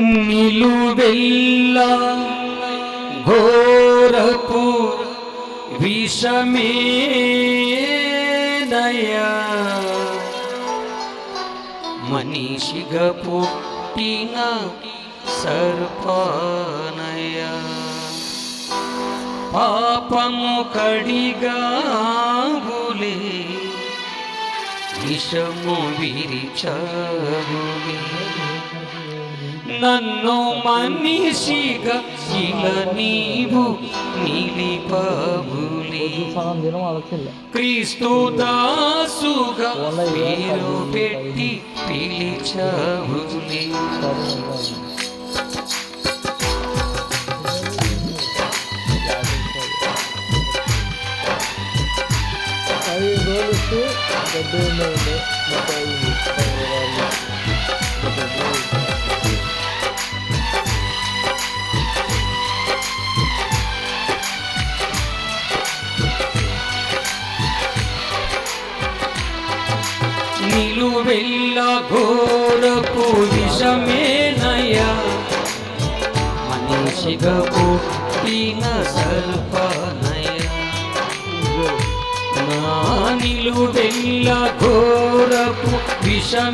నిలువెల్ల ఘోరపు విషమేదయా మనిషిగా పుట్టిన సర్పానయ పాపము కడిగాగులే విషము విరిచగులే నన్ను మనిషిగా ఇల నీవు ఆలోచనలే. క్రీస్తు దాసుగా పేరు పెట్టి పిలిచబులే ఐదు రోజులు గడ్డ ఉండే ముప్పై విషమేనయ మనిషిగా పుట్టిన సర్పనయ నా ఘోరపు విషమేనయ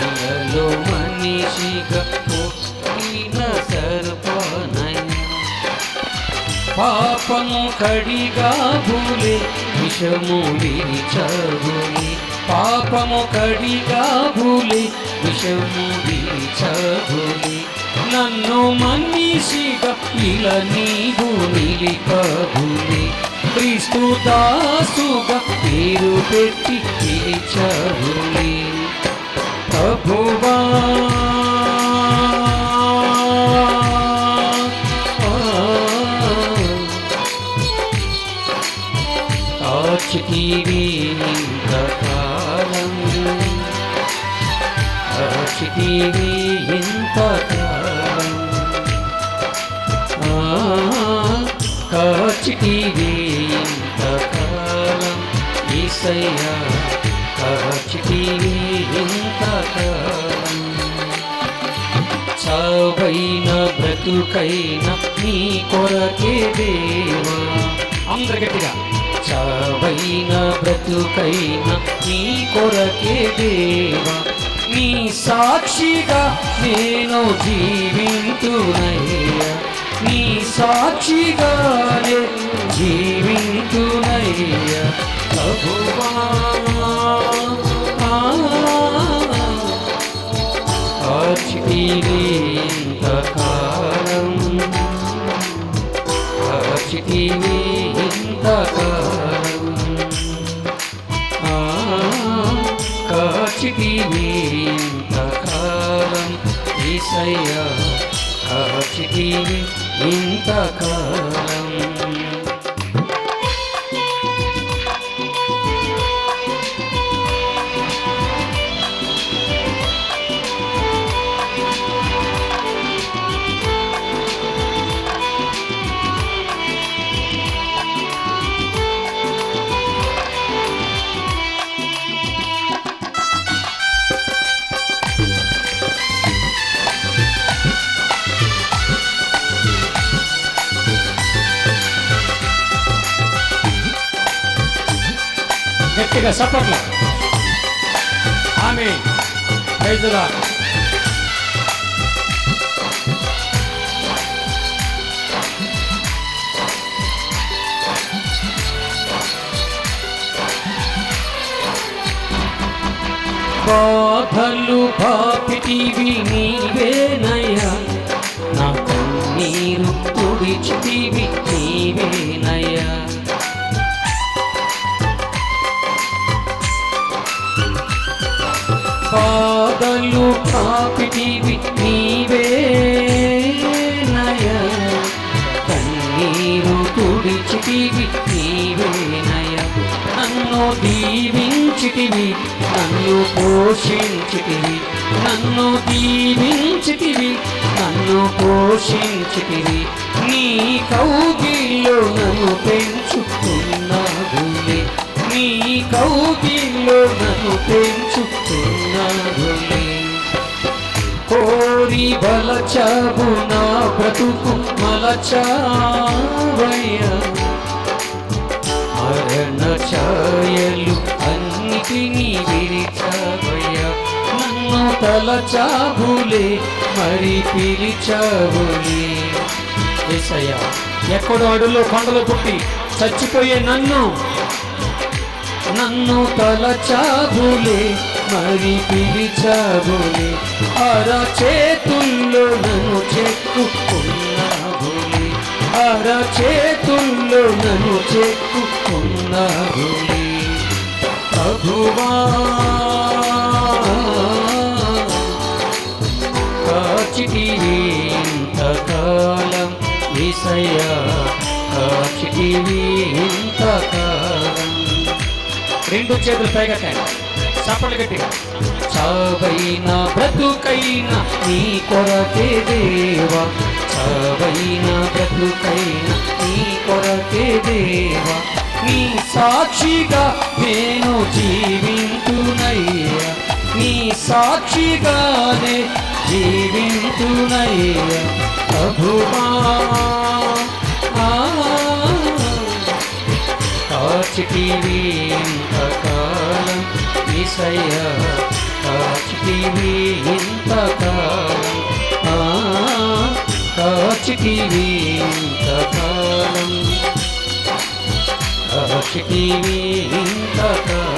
ఇలలో మనిషిగా పుట్టిన సర్పనయ పాపము కడిగా భూలే విషము విరిచగులే పాపము కడిగా భూలి విషము వీచభూలి నన్ను మనిషిగా ఇలా నీవు నిలిపబులే క్రీస్తు దాసుగా పేరు పెట్టి పిలిచబులే. ప్రభువా కాచితీవి ఇంతకాలం ఇంతకాలం ఈసయ్యా కాచితీవి ఇంతకాలం చావైన బ్రతుకైన నీ కొరకే దేవా అందరు గట్టిగా చావైన బ్రతుకైన నీ కొరకే దేవా నీ సాక్షిగా నేను జీవింతునయ్యా. నీ సాక్షిగానే జీవింతునయ్యా. ప్రభువా ఆ, కాచితీవి ఇంతకాలం ఈసయ్యా కాచితీవి ఇంతకాలం గట్టిగా సపోర్ట్లు ఆమె ప్రైజులా బాధలు పాపిటివి నీవేనయ్యా. నా కన్నీరు తుడిచిటివి పాదలు నీవే నయ. కన్నీరు తుడిచిటివి నీవే నయ. నన్ను దీవించిటివి నన్ను పోషించిటివి నన్ను దీవించిటివి నన్ను పోషించిటివి. నీ కౌగిల్లో నన్ను పెంచుకున్నావులే. నీ కౌగిల్లో నన్ను పెంచుతున్నావులే కోరి బలచావు నా బ్రతుకు మలచావయ్యా. మరణ ఛాయలు అన్నిటినీ విరిచావయ్యా. నన్ను తలచావులే మరి పిలిచావులే. ఏసయ్యా ఎక్కడో అడులో కొండలు పుట్టి చచ్చిపోయే నన్ను. నన్ను తలచావులే మరి పిలిచావులే. అర చేతుల్లో నన్ను చెక్కుకున్నావులే అర చేతుల్లో నన్ను చెక్కుకున్నావులే ప్రభువా కాచిటివి ఇంతకాలం ఈసయ్యా కాచిటివి ఇంతకాలం రెండు చేతులు పైగట్టాను చప్పట్లు గట్టి చవైన బ్రతుకైన నీ కొరకే దేవా. చవైన బ్రతుకైన నీ కొరకే దేవా. నీ సాక్షిగా నేను జీవింతునయ్యా. నీ సాక్షిగానే జీవింతునయ్యా. ప్రభువా కాచిటివి ఇంతకాలం ఈసయ్య కాచిటివి ఇంతకాలం. ఆ, కాచిటివి ఇంతకాలం. కాచిటివి ఇంతకాలం.